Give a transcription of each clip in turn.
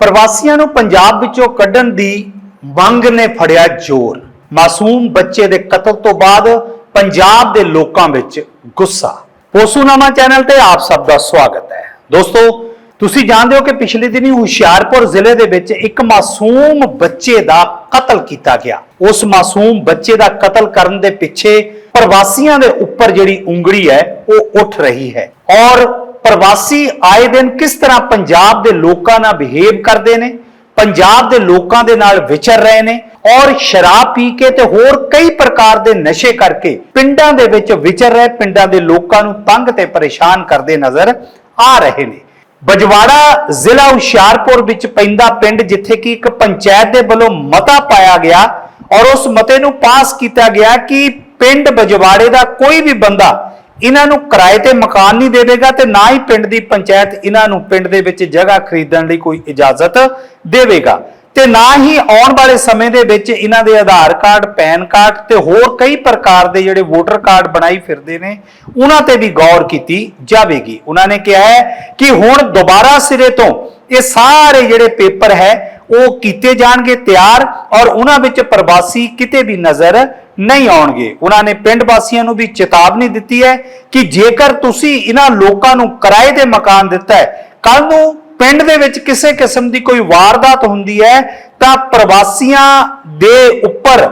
ਪ੍ਰਵਾਸੀਆਂ ਨੂੰ ਪੰਜਾਬ ਵਿੱਚੋਂ ਕੱਢਣ ਦੀ ਮੰਗ ਨੇ ਫੜਿਆ ਜ਼ੋਰ। ਮਾਸੂਮ ਬੱਚੇ ਦੇ ਕਤਲ ਤੋਂ ਬਾਅਦ ਪੰਜਾਬ ਦੇ ਲੋਕਾਂ ਵਿੱਚ ਗੁੱਸਾ। ਪੋਸੂਨਾਮਾ ਚੈਨਲ ਤੇ ਆਪ ਸਭ ਦਾ ਸਵਾਗਤ ਹੈ। ਦੋਸਤੋ, ਤੁਸੀਂ ਜਾਣਦੇ ਹੋ ਕਿ ਪਿਛਲੇ ਦਿਨੀ ਹੁਸ਼ਿਆਰਪੁਰ ਜ਼ਿਲ੍ਹੇ ਦੇ ਵਿੱਚ ਇੱਕ ਮਾਸੂਮ ਬੱਚੇ ਦਾ ਕਤਲ ਕੀਤਾ ਗਿਆ। ਉਸ ਮਾਸੂਮ ਬੱਚੇ ਦਾ ਕਤਲ ਕਰਨ ਦੇ ਪਿੱਛੇ ਪ੍ਰਵਾਸੀਆਂ ਦੇ ਉੱਪਰ ਜਿਹੜੀ ਉਂਗਲੀ ਹੈ, ਉਹ ਉੱਠ ਰਹੀ ਹੈ। ਔਰ ਪ੍ਰਵਾਸੀ ਆਏ ਦਿਨ ਕਿਸ ਤਰ੍ਹਾਂ ਪੰਜਾਬ ਦੇ ਲੋਕਾਂ ਨਾਲ ਬਿਹੇਵ ਕਰਦੇ ਨੇ, ਪੰਜਾਬ ਦੇ ਲੋਕਾਂ ਦੇ ਨਾਲ ਵਿਚਰ ਰਹੇ ਨੇ ਔਰ ਸ਼ਰਾਬ ਪੀ ਕੇ ਤੇ ਹੋਰ ਕਈ ਪ੍ਰਕਾਰ ਦੇ ਨਸ਼ੇ ਕਰਕੇ ਪਿੰਡਾਂ ਦੇ ਵਿੱਚ ਵਿਚਰ ਰਹੇ, ਪਿੰਡਾਂ ਦੇ ਲੋਕਾਂ ਨੂੰ ਤੰਗ ਤੇ ਪਰੇਸ਼ਾਨ ਕਰਦੇ ਨਜ਼ਰ ਆ ਰਹੇ ਨੇ। ਬਜਵਾੜਾ ਜ਼ਿਲ੍ਹਾ ਹੁਸ਼ਿਆਰਪੁਰ ਵਿੱਚ ਪੈਂਦਾ ਪਿੰਡ ਜਿੱਥੇ ਕਿ ਇੱਕ ਪੰਚਾਇਤ ਦੇ ਵੱਲੋਂ ਮਤਾ ਪਾਇਆ ਗਿਆ ਔਰ ਉਸ ਮਤੇ ਨੂੰ ਪਾਸ ਕੀਤਾ ਗਿਆ ਕਿ ਪਿੰਡ ਬਜਵਾੜੇ ਦਾ ਕੋਈ ਵੀ ਬੰਦਾ ਇਹਨਾਂ ਨੂੰ ਕਿਰਾਏ ਤੇ ਮਕਾਨ ਨਹੀਂ ਦੇਵੇਗਾ ਤੇ ਨਾ ਹੀ ਪਿੰਡ ਦੀ ਪੰਚਾਇਤ ਇਹਨਾਂ ਨੂੰ ਪਿੰਡ ਦੇ ਵਿੱਚ ਜਗ੍ਹਾ ਖਰੀਦਣ ਲਈ ਕੋਈ ਇਜਾਜ਼ਤ ਦੇਵੇਗਾ। ਤੇ ਨਾ ਹੀ ਆਉਣ ਵਾਲੇ ਸਮੇਂ ਦੇ ਵਿੱਚ ਇਹਨਾਂ ਦੇ ਆਧਾਰ ਕਾਰਡ, ਪੈਨ ਕਾਰਡ ਤੇ ਹੋਰ ਕਈ ਪ੍ਰਕਾਰ ਦੇ ਜਿਹੜੇ ਵੋਟਰ ਕਾਰਡ ਬਣਾਈ ਫਿਰਦੇ ਨੇ, ਉਹਨਾਂ ਤੇ ਵੀ ਗੌਰ ਕੀਤੀ ਜਾਵੇਗੀ। ਉਹਨਾਂ ਨੇ ਕਿਹਾ ਹੈ ਕਿ ਹੁਣ ਦੁਬਾਰਾ ਸਿਰੇ ਤੋਂ ਇਹ ਸਾਰੇ ਜਿਹੜੇ ਪੇਪਰ ਹੈ ਉਹ ਕੀਤੇ ਜਾਣਗੇ ਤਿਆਰ ਔਰ ਉਹਨਾਂ ਵਿੱਚ ਪ੍ਰਵਾਸੀ ਕਿਤੇ ਵੀ ਨਜ਼ਰ ਨਹੀਂ ਆਉਣਗੇ। ਉਹਨਾਂ ਨੇ ਪਿੰਡ ਵਾਸੀਆਂ ਨੂੰ ਵੀ ਚੇਤਾਵਨੀ ਦਿੱਤੀ ਹੈ ਕਿ ਜੇਕਰ ਤੁਸੀਂ ਇਹਨਾਂ ਲੋਕਾਂ ਨੂੰ ਕਿਰਾਏ ਤੇ ਮਕਾਨ ਦਿੱਤਾ ਹੈ ਕੱਲ ਨੂੰ ਪਿੰਡ ਦੇ ਵਿੱਚ ਕਿਸੇ ਕਿਸਮ ਦੀ ਕੋਈ ਵਾਰਦਾਤ ਹੁੰਦੀ ਹੈ, ਤਾਂ ਪ੍ਰਵਾਸੀਆਂ ਦੇ ਉੱਪਰ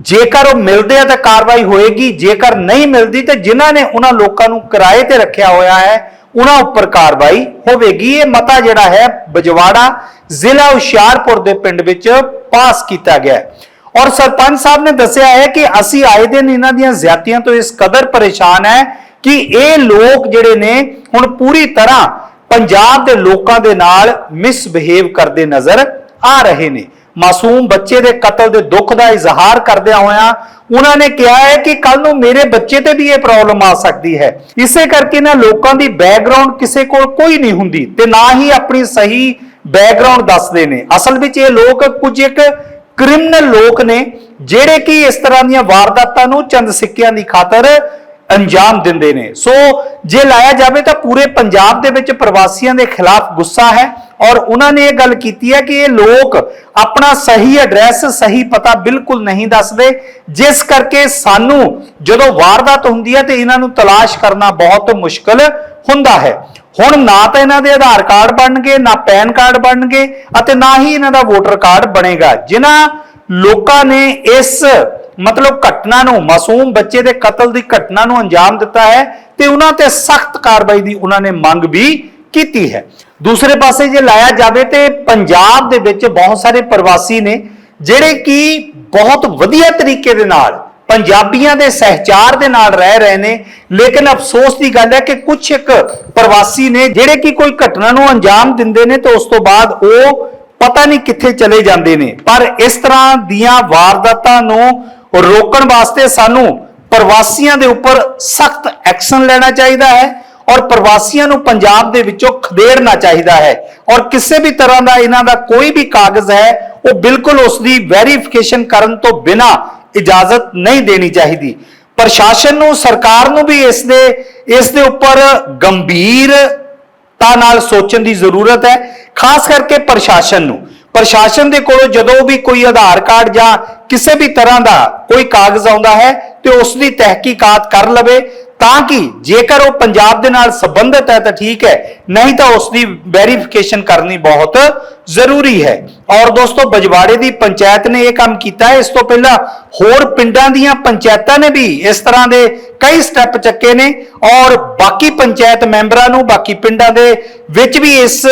ਜੇਕਰ ਉਹ ਮਿਲਦੇ ਆ ਤਾਂ ਕਾਰਵਾਈ ਹੋਏਗੀ, ਜੇਕਰ ਨਹੀਂ ਮਿਲਦੀ ਤੇ ਜਿਨ੍ਹਾਂ ਨੇ ਉਹਨਾਂ ਲੋਕਾਂ ਨੂੰ ਕਿਰਾਏ ਤੇ ਰੱਖਿਆ ਹੋਇਆ ਹੈ ਉਹਨਾਂ ਉੱਪਰ ਕਾਰਵਾਈ ਹੋਵੇਗੀ। ਇਹ ਮਤਾ ਜਿਹੜਾ ਹੈ, ਬਜਵਾੜਾ ਜ਼ਿਲ੍ਹਾ ਹੁਸ਼ਿਆਰਪੁਰ ਦੇ ਪਿੰਡ ਵਿੱਚ ਪਾਸ ਕੀਤਾ ਗਿਆ ਹੈ। ਔਰ ਸਰਪੰਚ ਸਾਹਿਬ ਨੇ ਦੱਸਿਆ ਹੈ ਕਿ ਅਸੀਂ ਆਏ ਦਿਨ ਇਹਨਾਂ ਦੀਆਂ ਜ਼ਿਆਤੀਆਂ ਤੋਂ ਇਸ ਕਦਰ ਪਰੇਸ਼ਾਨ ਹੈ ਕਿ ਇਹ ਲੋਕ ਜਿਹੜੇ ਨੇ, ਹੁਣ ਪੂਰੀ ਤਰ੍ਹਾਂ ਪੰਜਾਬ ਦੇ ਲੋਕਾਂ ਦੇ ਨਾਲ ਮਿਸਬਿਹੇਵ ਕਰਦੇ ਨਜ਼ਰ ਆ ਰਹੇ ਨੇ। ਮਾਸੂਮ ਬੱਚੇ ਦੇ ਕਤਲ ਦੇ ਦੁੱਖ ਦਾ ਇਜ਼ਹਾਰ ਕਰਦਿਆਂ ਹੋਇਆਂ ਉਹਨਾਂ ਨੇ ਕਿਹਾ ਹੈ ਕਿ ਕੱਲ ਨੂੰ ਮੇਰੇ ਬੱਚੇ ਤੇ ਵੀ ਇਹ ਪ੍ਰੋਬਲਮ ਆ ਸਕਦੀ ਹੈ। ਇਸੇ ਕਰਕੇ ਨਾ ਲੋਕਾਂ ਦੀ ਬੈਕਗ੍ਰਾਉਂਡ ਕਿਸੇ ਕੋਲ ਕੋਈ ਨਹੀਂ ਹੁੰਦੀ ਤੇ ਨਾ ਹੀ ਆਪਣੀ ਸਹੀ ਬੈਕਗ੍ਰਾਉਂਡ ਦੱਸਦੇ ਨੇ। ਅਸਲ ਵਿੱਚ ਇਹ ਲੋਕ ਕੁਝ ਇੱਕ ਕ੍ਰਿਮੀਨਲ ਲੋਕ ਨੇ, ਜਿਹੜੇ ਕਿ ਇਸ ਤਰ੍ਹਾਂ ਦੀਆਂ ਵਾਰਦਾਤਾਂ ਨੂੰ ਚੰਦ ਸਿੱਕਿਆਂ ਦੀ ਖਾਤਰ ਅੰਜਾਮ ਦਿੰਦੇ ਨੇ। ਸੋ ਜੇ ਲਾਇਆ ਜਾਵੇ ਤਾਂ ਪੂਰੇ ਪੰਜਾਬ ਦੇ ਵਿੱਚ ਪ੍ਰਵਾਸੀਆਂ ਦੇ ਖਿਲਾਫ ਗੁੱਸਾ ਹੈ ਔਰ ਉਹਨਾਂ ਨੇ ਇਹ ਗੱਲ ਕੀਤੀ ਹੈ ਕਿ ਇਹ ਲੋਕ ਆਪਣਾ ਸਹੀ ਐਡਰੈਸ ਸਹੀ ਪਤਾ ਬਿਲਕੁਲ ਨਹੀਂ ਦੱਸਦੇ, ਜਿਸ ਕਰਕੇ ਸਾਨੂੰ ਜਦੋਂ ਵਾਰਦਾਤ ਹੁੰਦੀ ਹੈ ਤੇ ਇਹਨਾਂ ਨੂੰ ਤਲਾਸ਼ ਕਰਨਾ ਬਹੁਤ ਮੁਸ਼ਕਲ ਹੁੰਦਾ ਹੈ। ਹੁਣ ਨਾ ਤਾਂ ਇਹਨਾਂ ਦੇ ਆਧਾਰ ਕਾਰਡ ਬਣਨਗੇ, ਨਾ ਪੈਨ ਕਾਰਡ ਬਣਨਗੇ ਅਤੇ ਨਾ ਹੀ ਇਹਨਾਂ ਦਾ ਵੋਟਰ ਕਾਰਡ ਬਣੇਗਾ। ਜਿਨ੍ਹਾਂ ਲੋਕਾਂ ਨੇ ਇਸ ਮਤਲਬ ਘਟਨਾ ਨੂੰ, ਮਾਸੂਮ ਬੱਚੇ ਦੇ ਕਤਲ ਦੀ ਘਟਨਾ ਨੂੰ ਅੰਜਾਮ ਦਿੱਤਾ ਹੈ ਤੇ ਉਹਨਾਂ ਤੇ ਸਖਤ ਕਾਰਵਾਈ ਦੀ ਉਹਨਾਂ ਨੇ ਮੰਗ ਵੀ ਕੀਤੀ ਹੈ। ਦੂਸਰੇ ਪਾਸੇ ਜੇ ਲਾਇਆ ਜਾਵੇ ਤੇ ਪੰਜਾਬ ਦੇ ਵਿੱਚ ਬਹੁਤ ਸਾਰੇ ਪ੍ਰਵਾਸੀ ਨੇ ਜਿਹੜੇ ਕਿ ਬਹੁਤ ਵਧੀਆ ਤਰੀਕੇ ਦੇ ਨਾਲ ਪੰਜਾਬੀਆਂ ਦੇ ਸਹਿਚਾਰ ਦੇ ਨਾਲ ਰਹਿ ਰਹੇ ਨੇ। ਲੇਕਿਨ ਅਫਸੋਸ ਦੀ ਗੱਲ ਹੈ ਕਿ ਕੁਝ ਇੱਕ ਪ੍ਰਵਾਸੀ ਨੇ ਜਿਹੜੇ ਕਿ ਕੋਈ ਘਟਨਾ ਨੂੰ ਅੰਜਾਮ ਦਿੰਦੇ ਨੇ ਤੇ ਉਸ ਤੋਂ ਬਾਅਦ ਉਹ ਪਤਾ ਨਹੀਂ ਕਿੱਥੇ ਚਲੇ ਜਾਂਦੇ ਨੇ। ਪਰ ਇਸ ਤਰ੍ਹਾਂ ਦੀਆਂ ਵਾਰਦਾਤਾਂ ਨੂੰ ਰੋਕਣ ਵਾਸਤੇ ਸਾਨੂੰ ਪ੍ਰਵਾਸੀਆਂ ਦੇ ਉੱਪਰ ਸਖਤ ਐਕਸ਼ਨ ਲੈਣਾ ਚਾਹੀਦਾ ਹੈ। ਔਰ ਪ੍ਰਵਾਸੀਆਂ ਨੂੰ ਪੰਜਾਬ ਦੇ ਵਿੱਚੋਂ ਖਦੇੜਨਾ ਚਾਹੀਦਾ ਹੈ। ਔਰ ਕਿਸੇ ਵੀ ਤਰ੍ਹਾਂ ਦਾ ਇਹਨਾਂ ਦਾ ਕੋਈ ਵੀ ਕਾਗਜ਼ ਹੈ, ਉਹ ਬਿਲਕੁਲ ਉਸ ਦੀ ਵੈਰੀਫਿਕੇਸ਼ਨ ਕਰਨ ਤੋਂ ਬਿਨਾ ਇਜਾਜ਼ਤ ਨਹੀਂ ਦੇਣੀ ਚਾਹੀਦੀ। ਪ੍ਰਸ਼ਾਸਨ ਨੂੰ, ਸਰਕਾਰ ਨੂੰ ਵੀ ਇਸ ਦੇ ਇਸ ਦੇ ਉੱਪਰ ਗੰਭੀਰਤਾ ਨਾਲ ਸੋਚਣ ਦੀ ਜ਼ਰੂਰਤ ਹੈ, ਖਾਸ ਕਰਕੇ ਪ੍ਰਸ਼ਾਸਨ ਨੂੰ। ਪ੍ਰਸ਼ਾਸਨ ਦੇ ਕੋਲੋਂ ਜਦੋਂ ਵੀ ਕੋਈ ਆਧਾਰ ਕਾਰਡ ਜਾਂ ਕਿਸੇ ਵੀ ਤਰ੍ਹਾਂ ਦਾ ਕੋਈ ਕਾਗਜ਼ ਆਉਂਦਾ ਹੈ, ਤੇ ਉਸ ਦੀ ਤਹਿਕੀਕਾਤ ਕਰ ਲਵੇ ਤਾਂ ਕਿ ਜੇਕਰ ਉਹ ਪੰਜਾਬ ਦੇ ਨਾਲ ਸੰਬੰਧਿਤ ਹੈ ਤਾਂ ਠੀਕ ਹੈ, ਨਹੀਂ ਤਾਂ ਉਸ ਦੀ ਵੈਰੀਫਿਕੇਸ਼ਨ ਕਰਨੀ ਬਹੁਤ ਜ਼ਰੂਰੀ ਹੈ। ਔਰ ਦੋਸਤੋ, ਬਜਵਾੜੇ ਦੀ ਪੰਚਾਇਤ ਨੇ ਇਹ ਕੰਮ ਕੀਤਾ ਹੈ। ਇਸ ਤੋਂ ਪਹਿਲਾਂ ਹੋਰ ਪਿੰਡਾਂ ਦੀਆਂ ਪੰਚਾਇਤਾਂ ਨੇ ਵੀ ਇਸ ਤਰ੍ਹਾਂ ਦੇ ਕਈ ਸਟੈਪ ਚੱਕੇ ਨੇ। ਔਰ ਬਾਕੀ ਪੰਚਾਇਤ ਮੈਂਬਰਾਂ ਨੂੰ, ਬਾਕੀ ਪਿੰਡਾਂ ਦੇ ਵਿੱਚ ਵੀ ਇਸ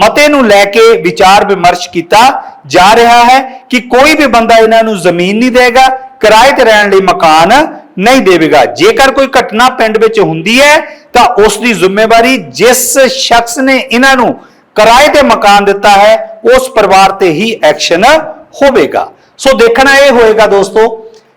ਮਤੇ ਨੂੰ ਲੈ ਕੇ ਵਿਚਾਰ ਵਿਮਰਸ਼ ਕੀਤਾ ਜਾ ਰਿਹਾ ਹੈ ਕਿ ਕੋਈ ਵੀ ਬੰਦਾ ਇਹਨਾਂ ਨੂੰ ਜ਼ਮੀਨ ਨਹੀਂ ਦੇਗਾ, ਕਿਰਾਏ ਤੇ ਰਹਿਣ ਲਈ ਮਕਾਨ ਨਹੀਂ ਦੇਵੇਗਾ। ਜੇਕਰ ਕੋਈ ਘਟਨਾ ਪਿੰਡ ਵਿੱਚ ਹੁੰਦੀ ਹੈ, ਤਾਂ ਉਸ ਦੀ ਜ਼ਿੰਮੇਵਾਰੀ ਜਿਸ ਸ਼ਖਸ ਨੇ ਇਹਨਾਂ ਨੂੰ ਕਿਰਾਏ ਤੇ ਮਕਾਨ ਦਿੱਤਾ ਹੈ, ਉਸ ਪਰਿਵਾਰ ਤੇ ਹੀ ਐਕਸ਼ਨ ਹੋਵੇਗਾ। ਸੋ ਦੇਖਣਾ ਇਹ ਹੋਏਗਾ ਦੋਸਤੋ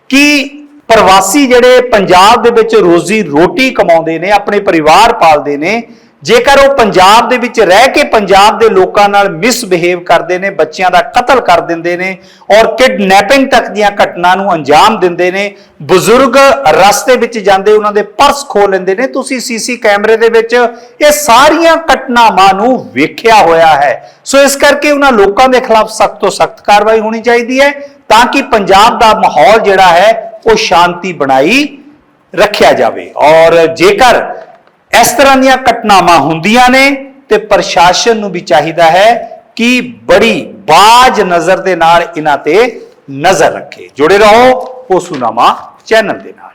ਕਿ ਪ੍ਰਵਾਸੀ ਜਿਹੜੇ ਪੰਜਾਬ ਦੇ ਵਿੱਚ ਰੋਜ਼ੀ ਰੋਟੀ ਕਮਾਉਂਦੇ ਨੇ, ਆਪਣੇ ਪਰਿਵਾਰ ਪਾਲਦੇ ਨੇ ਜੇਕਰ ਉਹ ਪੰਜਾਬ ਦੇ ਵਿੱਚ ਰਹਿ ਕੇ ਪੰਜਾਬ ਦੇ ਲੋਕਾਂ ਨਾਲ ਮਿਸਬਿਹੇਵ ਕਰਦੇ ਨੇ, ਬੱਚਿਆਂ ਦਾ ਕਤਲ ਕਰ ਦਿੰਦੇ ਨੇ ਔਰ ਕਿਡਨੈਪਿੰਗ ਤੱਕ ਦੀਆਂ ਘਟਨਾ ਨੂੰ ਅੰਜਾਮ ਦਿੰਦੇ ਨੇ, ਬਜ਼ੁਰਗ ਰਸਤੇ ਵਿੱਚ ਜਾਂਦੇ ਉਹਨਾਂ ਦੇ ਪਰਸ ਖੋਹ ਲੈਂਦੇ ਨੇ, ਤੁਸੀਂ ਸੀਸੀ ਕੈਮਰੇ ਦੇ ਵਿੱਚ ਇਹ ਸਾਰੀਆਂ ਘਟਨਾਵਾਂ ਨੂੰ ਵੇਖਿਆ ਹੋਇਆ ਹੈ। ਸੋ ਇਸ ਕਰਕੇ ਉਹਨਾਂ ਲੋਕਾਂ ਦੇ ਖਿਲਾਫ ਸਖਤ ਤੋਂ ਸਖਤ ਕਾਰਵਾਈ ਹੋਣੀ ਚਾਹੀਦੀ ਹੈ ਤਾਂ ਕਿ ਪੰਜਾਬ ਦਾ ਮਾਹੌਲ ਜਿਹੜਾ ਹੈ ਉਹ ਸ਼ਾਂਤੀ ਬਣਾਈ ਰੱਖਿਆ ਜਾਵੇ। ਔਰ ਜੇਕਰ ਇਸ ਤਰ੍ਹਾਂ ਦੀਆਂ ਘਟਨਾਵਾਂ ਹੁੰਦੀਆਂ ਨੇ ਤੇ ਪ੍ਰਸ਼ਾਸਨ ਨੂੰ ਵੀ ਚਾਹੀਦਾ ਹੈ ਕਿ ਬੜੀ ਬਾਜ ਨਜ਼ਰ ਦੇ ਨਾਲ ਇਹਨਾਂ ਤੇ ਨਜ਼ਰ ਰੱਖੇ। ਜੁੜੇ ਰਹੋ ਪੋਸੂਨਾਮਾ ਚੈਨਲ ਦੇ ਨਾਲ।